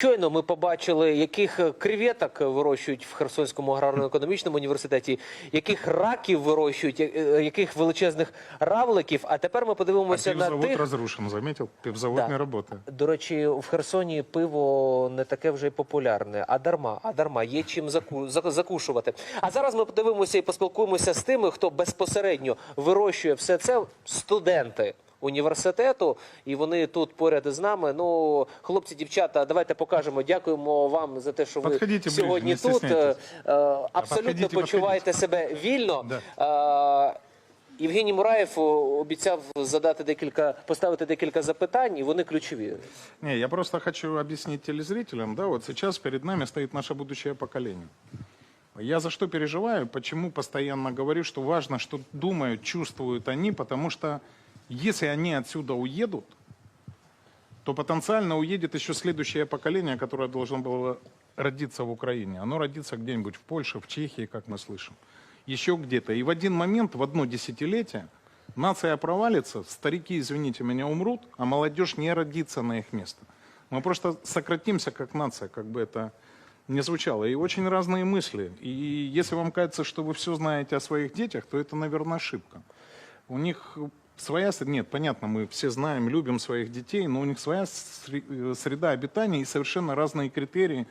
Щойно ми побачили, яких е, креветок вирощують в Херсонському аграрно-економічному університеті, яких раків вирощують, е, яких величезних равликів. А тепер ми А подивимося на пивзавод тих. разрушен, заметил? Пивзавод Да. не работает. До речі, в Херсоні пиво не таке вже й популярне, а дарма, а дарма є чим заку- закушувати. А зараз ми подивимося і поспілкуємося з тими, хто безпосередньо вирощує все це студенти. Університету, і вони тут поряд із нами. Ну, хлопці, дівчата, давайте покажемо. Дякуємо вам за те, що ви Підходіть ближче, сьогодні не тут. стісняйтесь. Е, е, Абсолютно підходіть, почуваєте себе вільно. Е, Євгеній Мураєв о, обіцяв задати декілька, поставити декілька запитань, і вони ключові. Не, я просто хочу объяснить телезрителям, да, вот сейчас перед нами стоит наше будущее поколение. Я за что переживаю, почему постоянно говорю, что важно, что думают, чувствуют они, потому что если они отсюда уедут, то потенциально уедет еще следующее поколение, которое должно было родиться в Украине. Оно родится где-нибудь в Польше, в Чехии, как мы слышим, еще где-то. И в один момент, в одно десятилетие, нация провалится, старики, извините меня, умрут, а молодежь не родится на их место. Мы просто сократимся как нация, как бы это не звучало. И очень разные мысли. И если вам кажется, что вы все знаете о своих детях, то это, наверное, ошибка. У них своя среда, нет, понятно, мы все знаем, любим своих детей, но у них своя э, среда обитания и совершенно разные критерии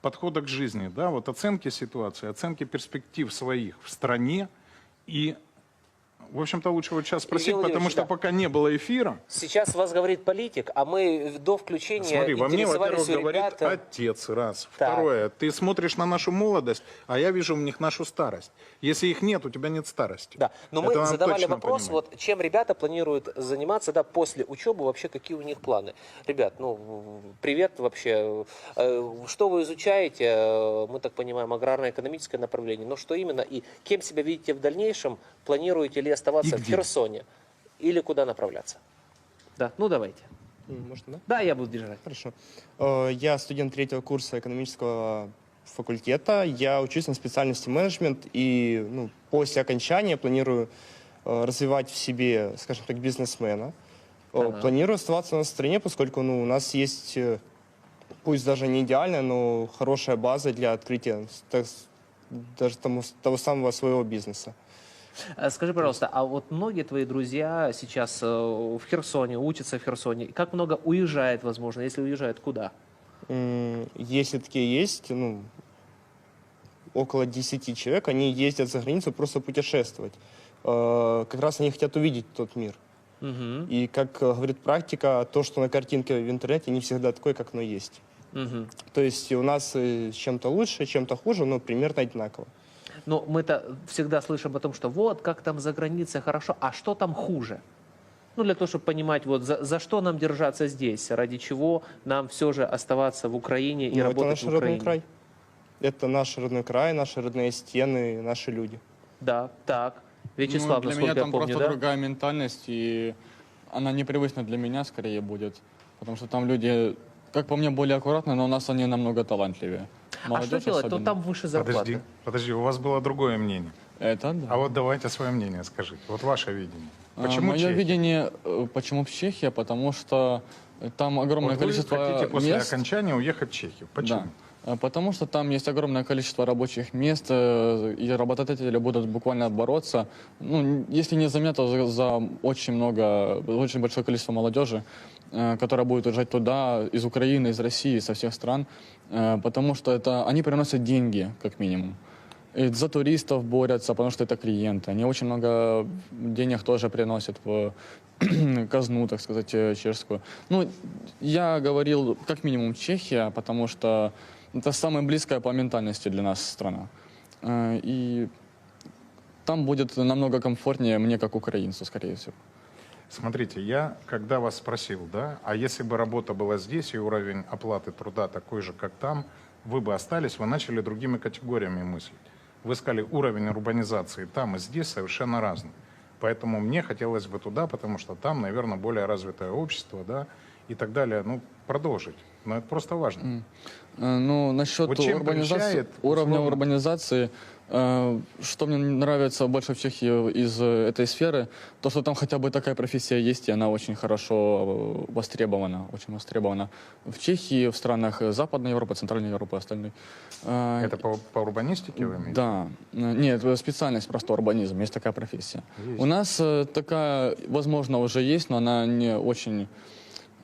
подхода к жизни, да, вот оценки ситуации, оценки перспектив своих в стране и, в общем-то, лучше вот сейчас спросить, потому что да. пока не было эфира, Сейчас вас говорит политик, а мы до включения Смотри, во мне, во-первых, говорит отец, раз. Так. Второе, ты смотришь на нашу молодость, а я вижу в них нашу старость. Если их нет, у тебя нет старости. Да, но мы Это надо задавали вопрос, понимать. вот чем ребята планируют заниматься, да, после учебы, вообще какие у них планы. Ребят, ну, привет вообще. Э, Что вы изучаете? Э, Мы так понимаем, аграрно-экономическое направление, но что именно и кем себя видите в дальнейшем? Планируете ли оставаться в? Херсоне или куда направляться? Да, ну давайте. Можно, да? Да, я буду держать. Хорошо. Э, Я студент третьего курса экономического факультета. Я учусь на специальности менеджмент и ну, после окончания планирую э, развивать в себе, скажем так, бизнесмена. Э, Ага. Планирую оставаться на стране, поскольку ну, у нас есть, пусть даже не идеальная, но хорошая база для открытия так даже тому- того самого своего бизнеса. Э, Скажи, пожалуйста, а вот многие твои друзья сейчас э, в Херсоне, учатся в Херсоне, как много уезжает, возможно, если уезжают, куда? Если такие есть, ну, около 10 человек, они ездят за границу просто путешествовать. Э, Как раз они хотят увидеть тот мир. Мгм. И, как говорит практика, то, что на картинке в интернете, не всегда такое, как оно есть. Мгм. То есть у нас чем-то лучше, чем-то хуже, но примерно одинаково. Но мы-то всегда слышим о том, что вот как там за границей хорошо, а что там хуже? Ну, для того, чтобы понимать, вот за, за что нам держаться здесь, ради чего нам все же оставаться в Украине и Ну, это работать наш в родной Украине. край. Это наш родной край, наши родные стены, наши люди. Да, так. Вячеслав, Ну, для меня я там помню, просто да? другая ментальность, и она непривычна для меня скорее будет. Потому что там люди, как по мне, более аккуратные, но у нас они намного талантливее. А что делать? То особенно. там выше зарплаты. Подожди, подожди, у вас было другое мнение. Это да. А вот давайте свое мнение скажите. Вот ваше видение. А, Почему Мое Чехия? видение, э, почему в Чехия, потому что там огромное Вот вы количество хотите после мест. окончания уехать в Чехию. Почему? Да. А, Потому что там есть огромное количество рабочих мест, э, и работодатели будут буквально бороться. Ну, если не за меня, то за, за очень много, очень большое количество молодежи, э, которая будет уезжать туда, из Украины, из России, со всех стран, э, потому что это, они приносят деньги, как минимум. И за туристов борются, потому что это клиенты. Они очень много денег тоже приносят в казну, так сказать, э, чешскую. Ну, я говорил как минимум Чехия, потому что это самая близкая по ментальности для нас страна. Э, И там будет намного комфортнее мне, как украинцу, скорее всего. Смотрите, я когда вас спросил, да, а если бы работа была здесь и уровень оплаты труда такой же, как там, вы бы остались, вы начали другими категориями мыслить. Вы сказали, уровень урбанизации там и здесь совершенно разный. Поэтому мне хотелось бы туда, потому что там, наверное, более развитое общество, да, и так далее. Ну, продолжить. Но это просто важно. Э, Ну, насчет Вот урбанизации, уровня условно? урбанизации, э, что мне нравится больше в Чехии из э, этой сферы, то, что там хотя бы такая профессия есть, и она очень хорошо э, востребована, очень востребована. В Чехии, в странах Западной Европы, Центральной Европы, остальной. э, Это по, по урбанистике вы имеете? Да. Нет, специальность просто урбанизм, есть такая профессия. Есть. У нас такая, возможно, уже есть, но она не очень,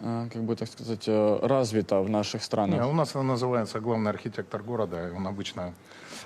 как бы так сказать, э, развита в наших странах. Не, у нас он называется главный архитектор города, и он обычно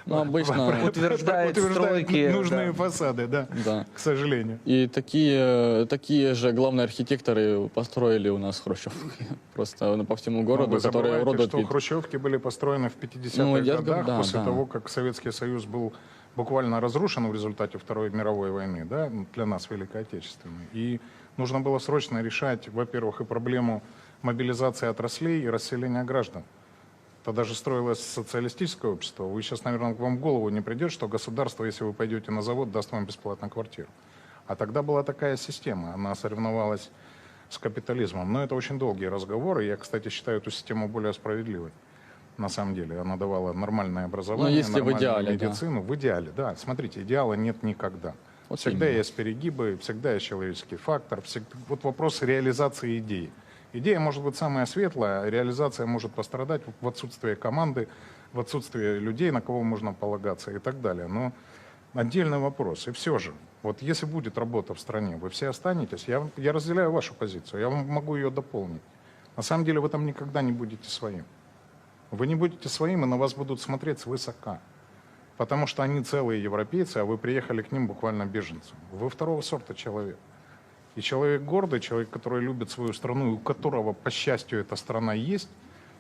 Ну, обычно, Утверждает утверждает стройки. нужные да. фасады, да, да. к сожалению. И такие, такие же главные архитекторы построили у нас хрущевки. Просто ну, по всему Но городу, вы которые забываете, уродуют что хрущевки были построены в 50-х Ну, годах, говорю, да, после да. того, как Советский Союз был буквально разрушен в результате Второй мировой войны, да, для нас Великой Отечественной. И нужно было срочно решать, во-первых, и проблему мобилизации отраслей и расселения граждан. Тогда же строилось социалистическое общество. Вы сейчас, наверное, вам в голову не придет, что государство, если вы пойдете на завод, даст вам бесплатно квартиру. А тогда была такая система, она соревновалась с капитализмом. Но это очень долгие разговоры. Я, кстати, считаю эту систему более справедливой. На самом деле, она давала нормальное образование, Ну, если в нормальную идеале, да. медицину. В идеале, да. Смотрите, идеала нет никогда. Вот всегда именно. есть перегибы, всегда есть человеческий фактор. всегда- Вот вопрос реализации идеи. Идея может быть самая светлая, а реализация может пострадать в отсутствии команды, в отсутствии людей, на кого можно полагаться и так далее. Но отдельный вопрос. И все же, вот если будет работа в стране, вы все останетесь, я, я разделяю вашу позицию, я могу ее дополнить. На самом деле в этом никогда не будете своим. Вы не будете своим, и на вас будут смотреть свысока. Потому что они целые европейцы, а вы приехали к ним буквально беженцем. Вы второго сорта человек. И человек гордый, человек, который любит свою страну, и у которого, по счастью, эта страна есть,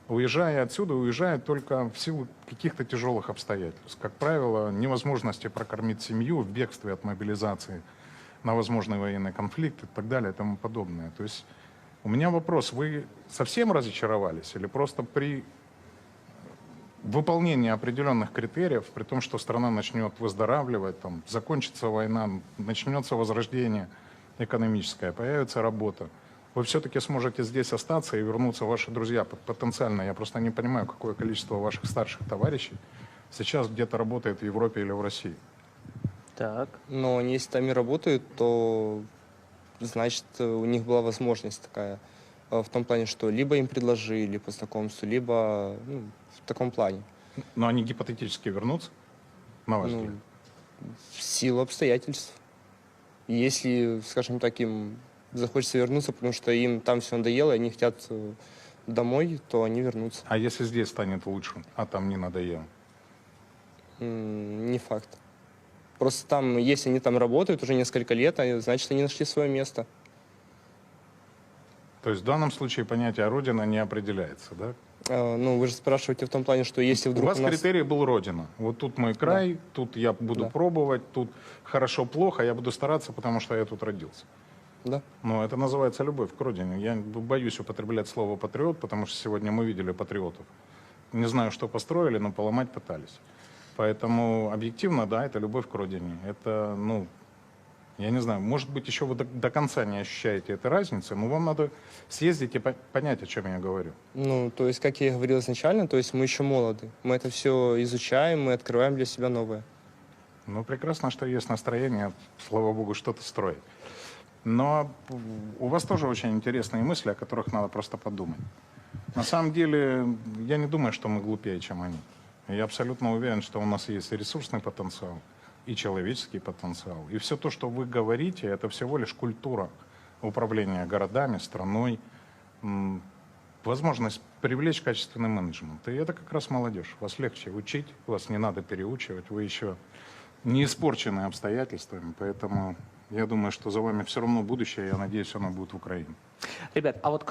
уезжая отсюда, уезжает только в силу каких-то тяжелых обстоятельств. Как правило, невозможности прокормить семью в бегстве от мобилизации на возможный военный конфликт и так далее и тому подобное. То есть у меня вопрос, вы совсем разочаровались или просто при выполнении определенных критериев, при том, что страна начнет выздоравливать, там, закончится война, начнется возрождение экономическое, появится работа, вы все-таки сможете здесь остаться и вернуться ваши друзья Пот- потенциально. Я просто не понимаю, какое количество ваших старших товарищей сейчас где-то работает в Европе или в России. Так. Но они, если там и работают, то значит у них была возможность такая в том плане, что либо им предложили по знакомству, либо ну, в таком плане. Но они гипотетически вернутся, на ваш Ну, взгляд? в силу обстоятельств. Если, скажем так, им захочется вернуться, потому что им там все надоело, и они хотят э, домой, то они вернутся. А если здесь станет лучше, а там не надоело? Не факт. Просто там, если они там работают уже несколько лет, значит, они нашли свое место. То есть в данном случае понятие «родина» не определяется, да? Э, Ну, вы же спрашиваете в том плане, что если У вдруг вас у нас... критерий был Родина. Вот тут мой край, тут я буду Да. пробовать, тут хорошо-плохо, я буду стараться, потому что я тут родился. Да. Но это называется любовь к родине. Я боюсь употреблять слово патриот, потому что сегодня мы видели патриотов. Не знаю, что построили, но поломать пытались. Поэтому объективно, да, это любовь к родине. Это, ну, я не знаю, может быть, еще вы до, до конца не ощущаете этой разницы, но вам надо съездить и по- понять, о чем я говорю. Ну, то есть, как я и говорил изначально, то есть мы еще молоды. Мы это все изучаем, мы открываем для себя новое. Ну, прекрасно, что есть настроение, слава богу, что-то строить. Но у вас тоже очень интересные мысли, о которых надо просто подумать. На самом деле, я не думаю, что мы глупее, чем они. Я абсолютно уверен, что у нас есть ресурсный потенциал, и человеческий потенциал. И все то, что вы говорите, это всего лишь культура управления городами, страной, возможность привлечь качественный менеджмент. И это как раз молодежь. Вас легче учить, вас не надо переучивать, вы еще не испорчены обстоятельствами, поэтому я думаю, что за вами все равно будущее, я надеюсь, оно будет в Украине. Ребят, а от